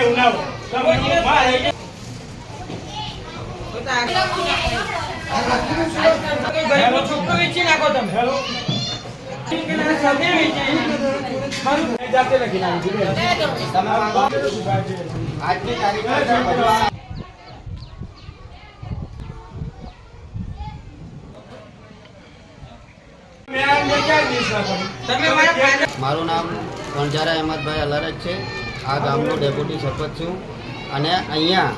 એવું ના હોય છોકરો વેચી નાખો મારું નામ વણઝારા અહેમદભાઈ અલરજ છે. આ ગામનો ડેપ્યુટી સરપંચ છું. અને અહીંયા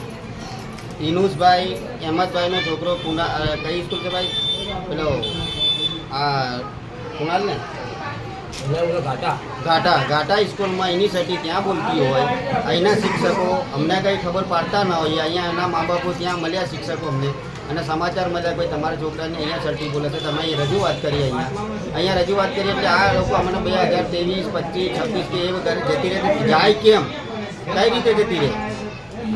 ઇનુસભાઈ અહેમદભાઈનો છોકરો કુના કઈ સ્કૂલ છે ભાઈ? પેલો આ કુણાલ ને? ઘાટા. ઘાટા. સ્કૂલમાં એની સટી ત્યાં બોલતી હોય. અહીંના શિક્ષકો અમને કંઈ ખબર પાડતા ન હોય. અહીંયા એના મા બાપો ત્યાં મળ્યા શિક્ષકો અમને. અને સમાચાર મળ્યા ભાઈ તમારા છોકરાને અહીંયા સર્ટી બોલે છે તમે અહીં રજૂઆત કરી અહીંયા. અહીંયા રજૂઆત કરી એટલે આ લોકો અમને બે હજાર ત્રેવીસ, પચીસ, છવ્વીસ કે એ વગર જતી રહે જાય કેમ? કઈ રીતે જતી રહે?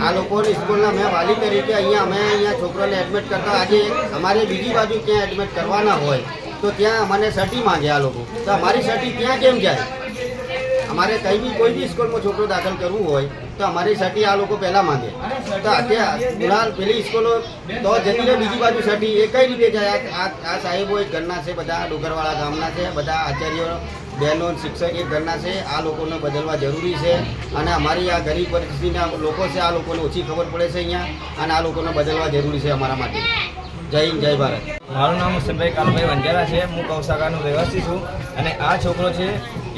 આ લોકોની સ્કૂલના મેં વાલી તરીકે અહીંયા અમે અહીંયા છોકરાને એડમિટ કરતા આજે અમારે બીજી બાજુ ક્યાં એડમિટ કરવાના હોય તો ત્યાં મને સર્ટી માંગે આ લોકો. તો અમારી સર્ટી ત્યાં કેમ જાય? અમારે કઈ બી, કોઈ બી સ્કૂલમાં છોકરો દાખલ કરવું હોય તો અમારી સર્ટી આ લોકો પહેલાં માંગે. તો અત્યારે પેલી સ્કૂલો તો જતી બીજી બાજુ સર્ટી એ કઈ રીતે જાય? આ સાહેબો એક ઘરના છે, બધા ડુંગરવાળા ગામના છે, બધા આચાર્યો, બહેનો, શિક્ષક એક ઘરના છે. આ લોકોને બદલવા જરૂરી છે અને અમારી આ ગરીબ પરિસ્થિતિના લોકો છે, આ લોકોને ઓછી ખબર પડે છે અહીંયા અને આ લોકોને બદલવા જરૂરી છે અમારા માટે. જય હિન્દ, જય ભારત. મારું નામ હુસેનભાઈ કાલભાઈ વંજારા છે. હું કૌશાખાનો રહેવાસી છું અને આ છોકરો છે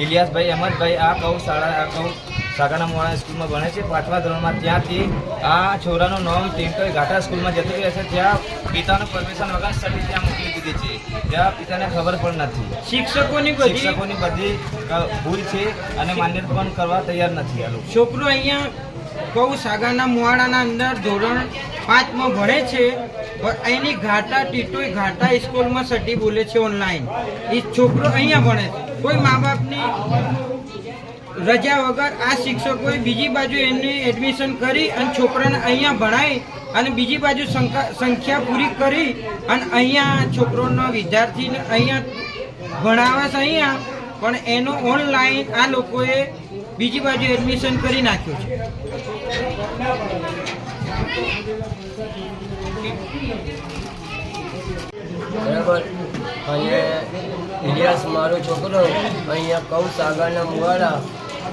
ઇલિયાસભાઈ અહેમદભાઈ. આ કૌ શાળા આ કૌ શાખાના મોડા સ્કૂલમાં ભણે છે. પાંચમા ધોરણમાં ત્યાંથી આ છોરાનું નામ ટિંકલ ઘાટા સ્કૂલમાં જતું રહે છે. ત્યાં પિતાનું પરમિશન વગર સર્ટી ત્યાં મોકલી દીધી છે. ત્યાં પિતાને ખબર પણ નથી. શિક્ષકોની શિક્ષકોની બધી ભૂલ છે અને માન્ય પણ કરવા તૈયાર નથી આ લોકો. છોકરો અહીંયા કહું સાગાના મુવાડાના અંદર ધોરણ પાંચમાં ભણે છે પણ અહીંની ઘાટા ટીટોઈ ઘાટા સ્કૂલમાં સટી બોલે છે ઓનલાઈન. એ છોકરો અહીંયા ભણે છે. કોઈ મા બાપની રજા વગર આ શિક્ષકોએ બીજી બાજુ એમની એડમિશન કરી અને છોકરાને અહીંયા ભણાવી અને બીજી બાજુ સંખ્યા પૂરી કરી અને અહીંયા છોકરોનો વિદ્યાર્થીને અહીંયા ભણાવે અહીંયા. પણ એનો ઓનલાઈન આ લોકોએ બીજી બાજુ એડમિશન કરી નાખ્યું છે. બરાબર. મારો છોકરો, અહીંયા કૌ સાગરના મુવાડા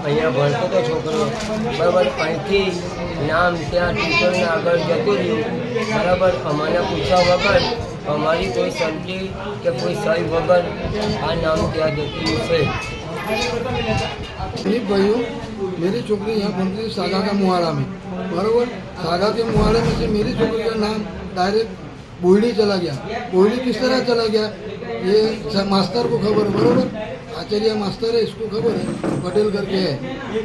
અહીંયા ભણતો હતો છોકરો બરાબર અહીંથી નામ ત્યાં ટીચરને આગળ જતું રહ્યું બરાબર અમને પૂછ્યા વગર અમારી કોઈ સંતિ કે કોઈ સહી વગર આ નામ ત્યાં જતું રહ્યું છે अनिल भाइयों मेरी छोकरी यहाँ पढ़ती थी सागा का मुहाड़ा में बराबर सागा के मुहाड़े में से मेरी छोकरी का नाम डायरेक्ट बोहड़ी चला गया बोहड़ी किस तरह चला गया ये स- मास्टर को खबर है बराबर आचार्य मास्टर है इसको खबर है पटेल करके है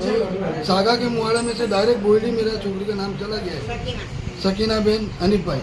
बराबर? सागा के मुहाड़ा में से डायरेक्ट बोहड़ी मेरा छोकरी का नाम चला गया है सकीना बेन अनिल भाई